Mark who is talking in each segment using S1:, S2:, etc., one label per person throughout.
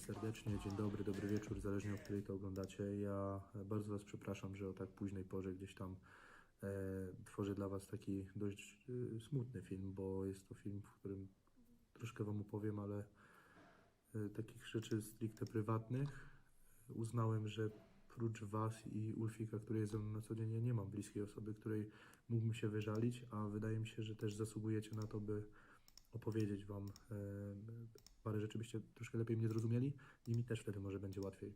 S1: serdecznie. Dzień dobry, dobry wieczór, zależnie od której to oglądacie. Ja bardzo Was przepraszam, że o tak późnej porze gdzieś tam e, tworzę dla Was taki dość e, smutny film, bo jest to film, w którym troszkę Wam opowiem, ale e, takich rzeczy stricte prywatnych. Uznałem, że prócz Was i Ulfika, który jest ze mną na co dzień, ja nie mam bliskiej osoby, której mógłbym się wyżalić, a wydaje mi się, że też zasługujecie na to, by opowiedzieć Wam e, parę rzeczy, byście troszkę lepiej mnie zrozumieli i mi też wtedy może będzie łatwiej.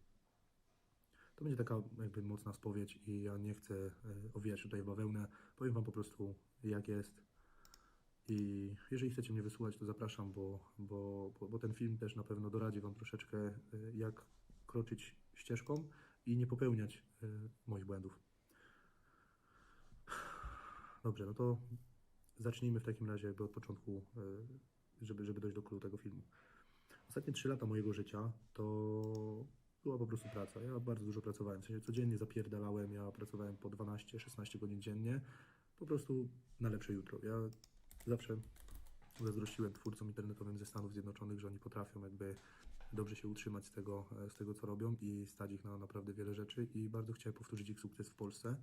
S1: To będzie taka jakby mocna spowiedź i ja nie chcę e, owijać tutaj w bawełnę. Powiem Wam po prostu jak jest. I jeżeli chcecie mnie wysłuchać, to zapraszam, bo, bo, bo, ten film też na pewno doradzi Wam troszeczkę, e, jak kroczyć ścieżką i nie popełniać e, moich błędów. Dobrze, no to zacznijmy w takim razie jakby od początku, żeby, żeby dojść do kluczu tego filmu. Ostatnie 3 lata mojego życia to była po prostu praca. Ja bardzo dużo pracowałem, w sensie codziennie zapierdalałem, ja pracowałem po 12-16 godzin dziennie, po prostu na lepsze jutro. Ja zawsze zazdrościłem twórcom internetowym ze Stanów Zjednoczonych, że oni potrafią jakby dobrze się utrzymać z tego, e, z tego co robią i stać ich na naprawdę wiele rzeczy i bardzo chciałem powtórzyć ich sukces w Polsce,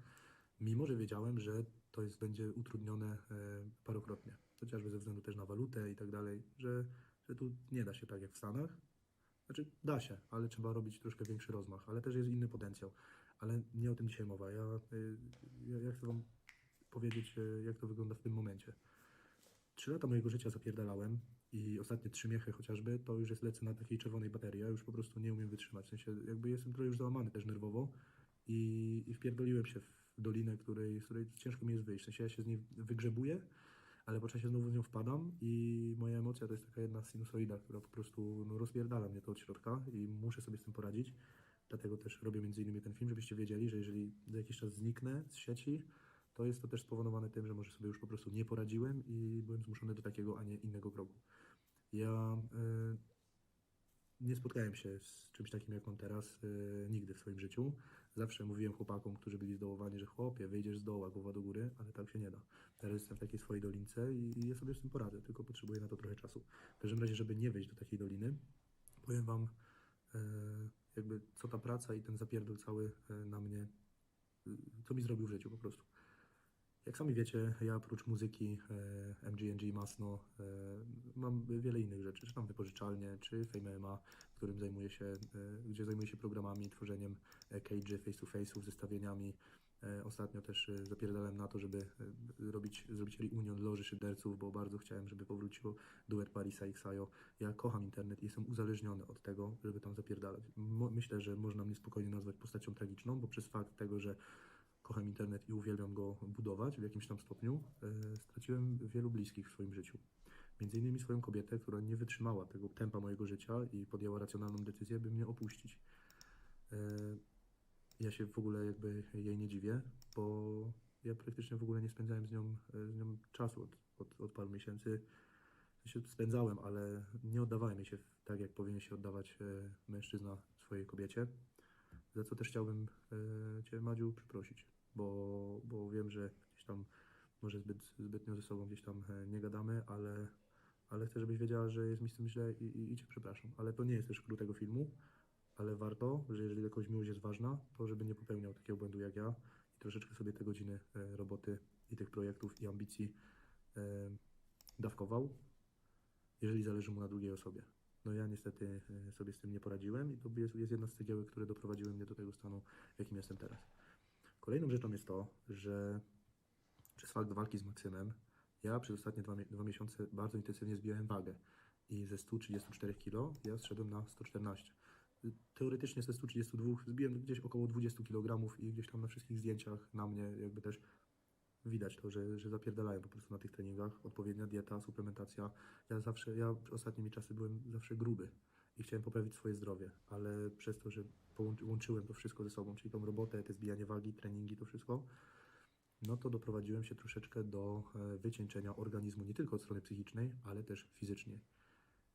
S1: mimo że wiedziałem, że to jest, będzie utrudnione e, parokrotnie, chociażby ze względu też na walutę i tak dalej, że, że tu nie da się tak jak w Stanach, znaczy da się, ale trzeba robić troszkę większy rozmach, ale też jest inny potencjał, ale nie o tym dzisiaj mowa, ja, y, ja, ja chcę Wam powiedzieć, y, jak to wygląda w tym momencie. Trzy lata mojego życia zapierdalałem i ostatnie trzy miechy chociażby, to już jest lecę na takiej czerwonej baterii. Ja już po prostu nie umiem wytrzymać. W sensie jakby jestem trochę już załamany też nerwowo i, i wpierdoliłem się w dolinę, której, z której ciężko mi jest wyjść. W sensie ja się z niej wygrzebuję, ale po czasie znowu z nią wpadam i moja emocja to jest taka jedna sinusoida, która po prostu no, rozpierdala mnie to od środka i muszę sobie z tym poradzić. Dlatego też robię między innymi ten film, żebyście wiedzieli, że jeżeli za jakiś czas zniknę z sieci, to jest to też spowodowane tym, że może sobie już po prostu nie poradziłem i byłem zmuszony do takiego, a nie innego kroku. Ja y, nie spotkałem się z czymś takim, jak mam teraz, y, nigdy w swoim życiu. Zawsze mówiłem chłopakom, którzy byli zdołowani, że chłopie, wyjdziesz z dołu, głowa do góry, ale tak się nie da. Teraz jestem w takiej swojej dolince i, ja sobie z tym poradzę, tylko potrzebuję na to trochę czasu. W każdym razie, żeby nie wejść do takiej doliny, powiem Wam, y, jakby co ta praca i ten zapierdol cały y, na mnie, y, co mi zrobił w życiu po prostu. Jak sami wiecie, ja oprócz muzyki, e, MGNG, Masno, e, mam wiele innych rzeczy, czy tam wypożyczalnie, czy Fame MMA, w którym zajmuję się, e, gdzie zajmuję się programami, tworzeniem cage'y, face-to-face'ów, zestawieniami. Ostatnio też zapierdałem na to, żeby robić, zrobić reunion loży szyderców, bo bardzo chciałem, żeby powrócił duet Parisa i Xayo. Ja kocham internet i jestem uzależniony od tego, żeby tam zapierdalać. Mo- Myślę, że można mnie spokojnie nazwać postacią tragiczną, bo przez fakt tego, że kocham internet i uwielbiam go budować w jakimś tam stopniu, e, straciłem wielu bliskich w swoim życiu. Między innymi swoją kobietę, która nie wytrzymała tego tempa mojego życia i podjęła racjonalną decyzję, by mnie opuścić. E, ja się w ogóle jakby jej nie dziwię, bo ja praktycznie w ogóle nie spędzałem z nią, e, z nią czasu od, od, od paru miesięcy. Się spędzałem, ale nie oddawałem jej się tak, jak powinien się oddawać mężczyzna swojej kobiecie za co też chciałbym e, Cię, Madziu, przeprosić, bo, bo wiem, że gdzieś tam może zbyt, zbytnio ze sobą gdzieś tam e, nie gadamy, ale, ale chcę, żebyś wiedziała, że jest mi z tym źle i, i, i Cię przepraszam. Ale to nie jest też klucz tego filmu, ale warto, że jeżeli jakoś miłość jest ważna, to żeby nie popełniał takiego błędu jak ja i troszeczkę sobie te godziny e, roboty i tych projektów i ambicji dawkował, jeżeli zależy mu na drugiej osobie. No ja niestety e, sobie z tym nie poradziłem i to jest, jest jedna z cegiełek, które doprowadziły mnie do tego stanu, w jakim jestem teraz. Kolejną rzeczą jest to, że przez fakt walki z Maksymem, ja przez ostatnie dwa, dwa miesiące bardzo intensywnie zbijałem wagę i ze 134 kg ja zszedłem na 114. Teoretycznie ze 132 zbiłem gdzieś około 20 kg i gdzieś tam na wszystkich zdjęciach na mnie jakby też widać to, że, że zapierdalają po prostu na tych treningach. Odpowiednia dieta, suplementacja. Ja zawsze, ja ostatnimi czasy byłem zawsze gruby i chciałem poprawić swoje zdrowie, ale przez to, że łączyłem to wszystko ze sobą, czyli tą robotę, te zbijanie wagi, treningi, to wszystko, no to doprowadziłem się troszeczkę do e, wycieńczenia organizmu nie tylko od strony psychicznej, ale też fizycznie.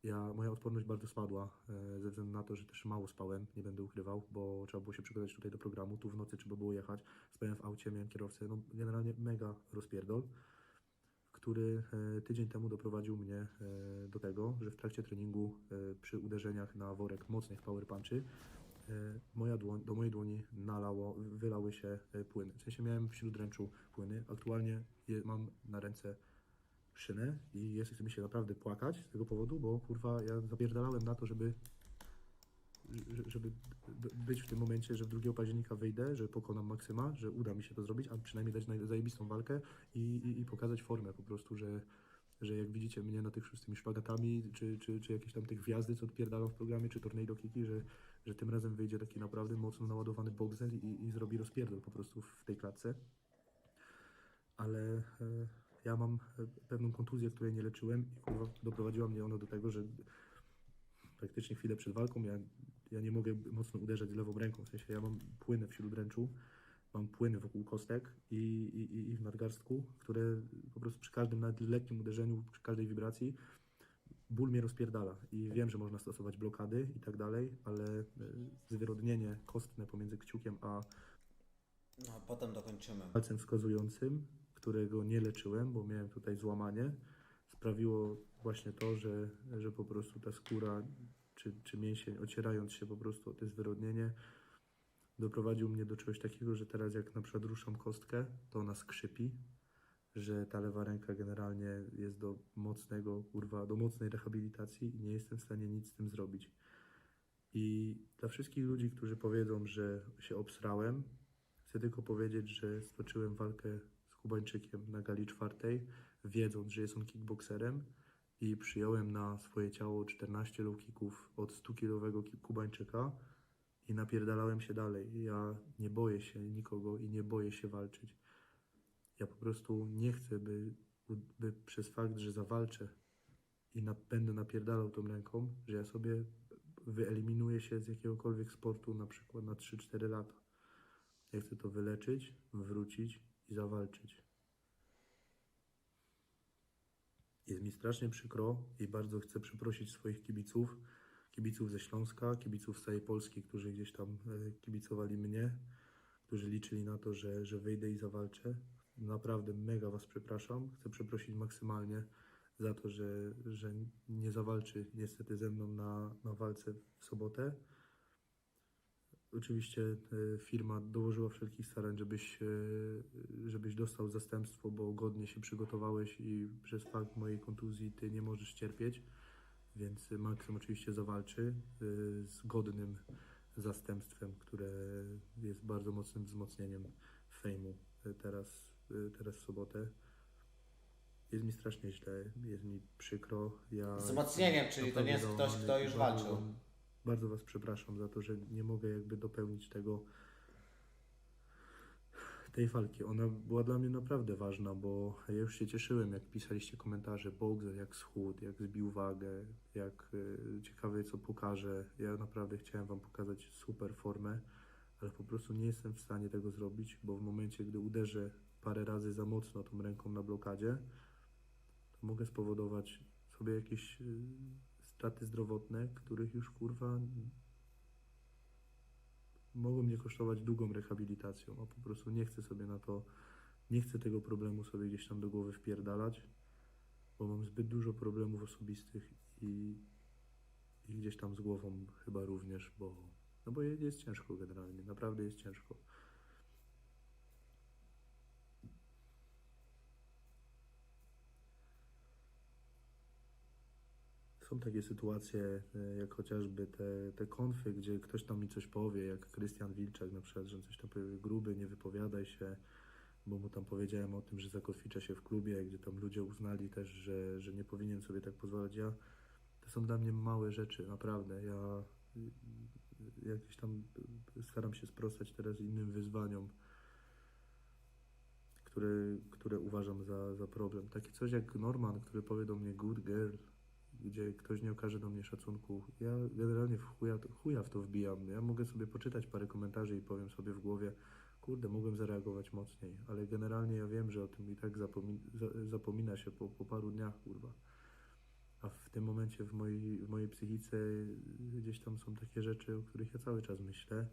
S1: Ja, moja odporność bardzo spadła e, ze względu na to, że też mało spałem, nie będę ukrywał, bo trzeba było się przygotować tutaj do programu, tu w nocy trzeba było jechać, spałem w aucie, miałem kierowcę, no generalnie mega rozpierdol, który e, tydzień temu doprowadził mnie e, do tego, że w trakcie treningu przy uderzeniach na worek mocnych power punchy moja dłoń, do mojej dłoni nalało, wylały się płyny. W sensie miałem w śródręczu płyny. Aktualnie je, mam na ręce szynę i jest, chce mi się naprawdę płakać z tego powodu, bo kurwa ja zapierdalałem na to, żeby że- żeby być w tym momencie, że w 2 października wyjdę, że pokonam Maksyma, że uda mi się to zrobić, a przynajmniej dać zajebistą walkę i, i, i pokazać formę po prostu, że, że jak widzicie mnie na tych z tymi szpagatami, czy, czy, czy jakieś tam tych gwiazdy, co odpierdalam w programie, czy tornado kiki, że, że tym razem wyjdzie taki naprawdę mocno naładowany boxer i, i zrobi rozpierdol po prostu w tej klatce. Ale e, ja mam e, pewną kontuzję, której nie leczyłem i kurwa doprowadziła mnie ona do tego, że praktycznie chwilę przed walką ja, ja nie mogę mocno uderzać lewą ręką, w sensie ja mam płyny w śródręczu, mam płyny wokół kostek i, i, i- w nadgarstku, które po prostu przy każdym nawet lekkim uderzeniu, przy każdej wibracji ból mnie rozpierdala i wiem, że można stosować blokady i tak dalej, ale e, zwyrodnienie kostne pomiędzy kciukiem a
S2: No, potem dokończymy.
S1: palcem wskazującym, którego nie leczyłem, bo miałem tutaj złamanie, sprawiło właśnie to, że, że po prostu ta skóra czy, czy mięsień, ocierając się po prostu o to zwyrodnienie, doprowadził mnie do czegoś takiego, że teraz jak na przykład ruszam kostkę, to ona skrzypi, że ta lewa ręka generalnie jest do mocnego, kurwa, do mocnej rehabilitacji i nie jestem w stanie nic z tym zrobić. I dla wszystkich ludzi, którzy powiedzą, że się obsrałem, chcę tylko powiedzieć, że stoczyłem walkę Kubańczykiem na gali czwartej, wiedząc, że jest on kickbokserem i przyjąłem na swoje ciało 14 low kicków od 100-kilowego ki- Kubańczyka i napierdalałem się dalej. Ja nie boję się nikogo i nie boję się walczyć. Ja po prostu nie chcę, by, by przez fakt, że zawalczę i na, będę napierdalał tą ręką, że ja sobie wyeliminuję się z jakiegokolwiek sportu na przykład na 3-4 lata. Ja chcę to wyleczyć, wrócić i zawalczyć. Jest mi strasznie przykro i bardzo chcę przeprosić swoich kibiców, kibiców ze Śląska, kibiców z całej Polski, którzy gdzieś tam e, kibicowali mnie, którzy liczyli na to, że, że wyjdę i zawalczę. Naprawdę mega Was przepraszam. Chcę przeprosić maksymalnie za to, że, że nie zawalczy niestety ze mną na, na walce w sobotę. Oczywiście e, firma dołożyła wszelkich starań, żebyś, e, żebyś dostał zastępstwo, bo godnie się przygotowałeś i przez fakt mojej kontuzji ty nie możesz cierpieć, więc Maxim oczywiście zawalczy e, z godnym zastępstwem, które jest bardzo mocnym wzmocnieniem fejmu teraz, teraz w sobotę. Jest mi strasznie źle, jest mi przykro. Ja
S2: Wzmocnieniem, czyli to nie jest ktoś, kto już walczył.
S1: Bardzo Was przepraszam za to, że nie mogę jakby dopełnić tego tej walki. Ona była dla mnie naprawdę ważna, bo ja już się cieszyłem, jak pisaliście komentarze, Boxer jak schód, jak zbił wagę, jak y, ciekawy co pokaże. Ja naprawdę chciałem Wam pokazać super formę, ale po prostu nie jestem w stanie tego zrobić, bo w momencie, gdy uderzę parę razy za mocno tą ręką na blokadzie, to mogę spowodować sobie jakieś y, straty zdrowotne, których już kurwa mogą mnie kosztować długą rehabilitacją, a po prostu nie chcę sobie na to, nie chcę tego problemu sobie gdzieś tam do głowy wpierdalać, bo mam zbyt dużo problemów osobistych i, i gdzieś tam z głową chyba również, bo, no bo je- jest ciężko generalnie, naprawdę jest ciężko. Są takie sytuacje, e, jak chociażby te, te konfy, gdzie ktoś tam mi coś powie, jak Krystian Wilczak na przykład, że coś tam powie, gruby, nie wypowiadaj się, bo mu tam powiedziałem o tym, że zakotwicza się w klubie, gdzie tam ludzie uznali też, że, że nie powinien sobie tak pozwalać. Ja, to są dla mnie małe rzeczy, naprawdę. Ja y, y, jakieś tam y, staram się sprostać teraz innym wyzwaniom, które, które uważam za, za problem. Takie coś jak Norman, który powie do mnie good girl, gdzie ktoś nie okaże do mnie szacunku. Ja generalnie w chuja, chuja w to wbijam. Ja mogę sobie poczytać parę komentarzy i powiem sobie w głowie, kurde, mogłem zareagować mocniej, ale generalnie ja wiem, że o tym i tak zapomi za- zapomina się po, po paru dniach, kurwa. A w tym momencie w mojej, w mojej psychice gdzieś tam są takie rzeczy, o których ja cały czas myślę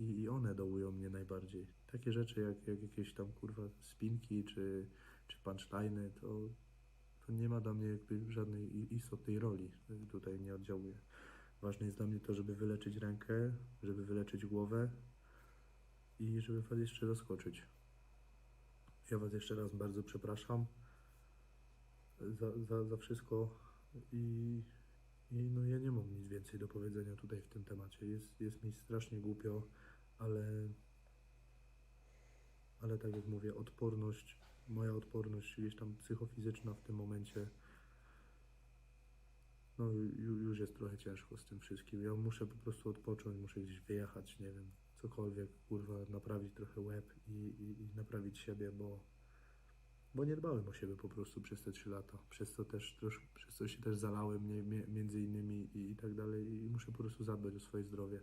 S1: i, i one dołują mnie najbardziej. Takie rzeczy jak, jak jakieś tam kurwa spinki, czy, czy punchline'y, to, to nie ma dla mnie jakby żadnej istotnej roli tutaj nie oddziałuje. Ważne jest dla mnie to, żeby wyleczyć rękę, żeby wyleczyć głowę i żeby Was jeszcze zaskoczyć. Ja Was jeszcze raz bardzo przepraszam za, za, za wszystko i, i no ja nie mam nic więcej do powiedzenia tutaj w tym temacie. Jest, jest mi strasznie głupio, ale, ale tak jak mówię, odporność, moja odporność gdzieś tam psychofizyczna w tym momencie no ju, już jest trochę ciężko z tym wszystkim. Ja muszę po prostu odpocząć, muszę gdzieś wyjechać, nie wiem, cokolwiek, kurwa, naprawić trochę łeb i, i, i naprawić siebie, bo, bo nie dbałem o siebie po prostu przez te trzy lata. Przez to też trosz, przez to się też zalałem nie, między innymi i, i tak dalej i muszę po prostu zadbać o swoje zdrowie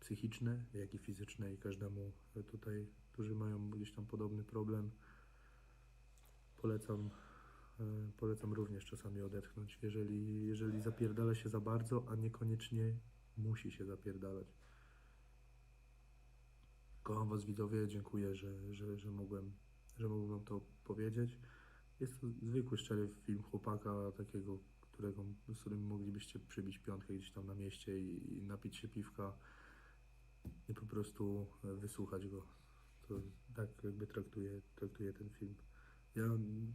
S1: psychiczne, jak i fizyczne i każdemu tutaj, którzy mają gdzieś tam podobny problem, polecam E, Polecam również czasami odetchnąć, jeżeli, jeżeli zapierdala się za bardzo, a niekoniecznie musi się zapierdalać. Kocham Was widzowie, dziękuję, że, że, że, mogłem, że mogłem Wam to powiedzieć. Jest to zwykły, szczery film chłopaka, takiego, którego, z którym moglibyście przybić piątkę gdzieś tam na mieście i, i napić się piwka i po prostu e, wysłuchać go. To tak jakby traktuję, traktuję ten film. Ja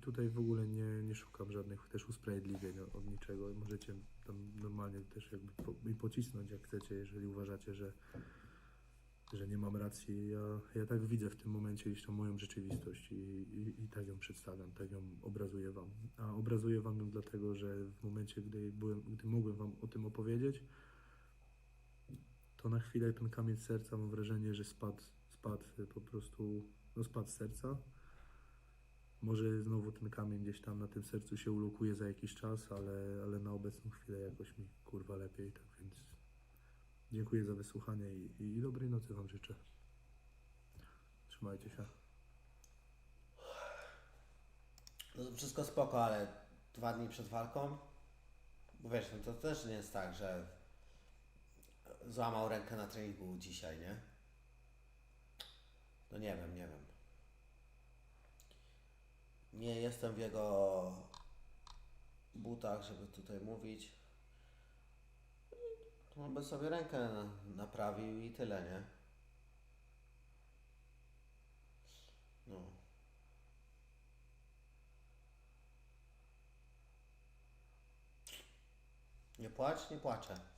S1: tutaj w ogóle nie, nie szukam żadnych też usprawiedliwień od niczego. Możecie tam normalnie też jakby po, mi pocisnąć jak chcecie, jeżeli uważacie, że, że nie mam racji. Ja, ja tak widzę w tym momencie gdzieś moją rzeczywistość i, i, i tak ją przedstawiam, tak ją obrazuję wam. A obrazuję wam ją dlatego, że w momencie, gdy, byłem, gdy mogłem wam o tym opowiedzieć, to na chwilę ten kamień serca mam wrażenie, że spadł, spadł po prostu, no spadł z serca. Może znowu ten kamień gdzieś tam na tym sercu się ulokuje za jakiś czas, ale, ale na obecną chwilę jakoś mi kurwa lepiej, tak więc dziękuję za wysłuchanie i, i dobrej nocy Wam życzę. Trzymajcie się.
S2: No wszystko spoko, ale dwa dni przed walką, bo wiesz, no to też nie jest tak, że złamał rękę na treningu dzisiaj, nie? No nie wiem, nie wiem. Nie jestem w jego butach, żeby tutaj mówić. On by sobie rękę na- naprawił i tyle, nie? No. Nie płacz, nie płaczę.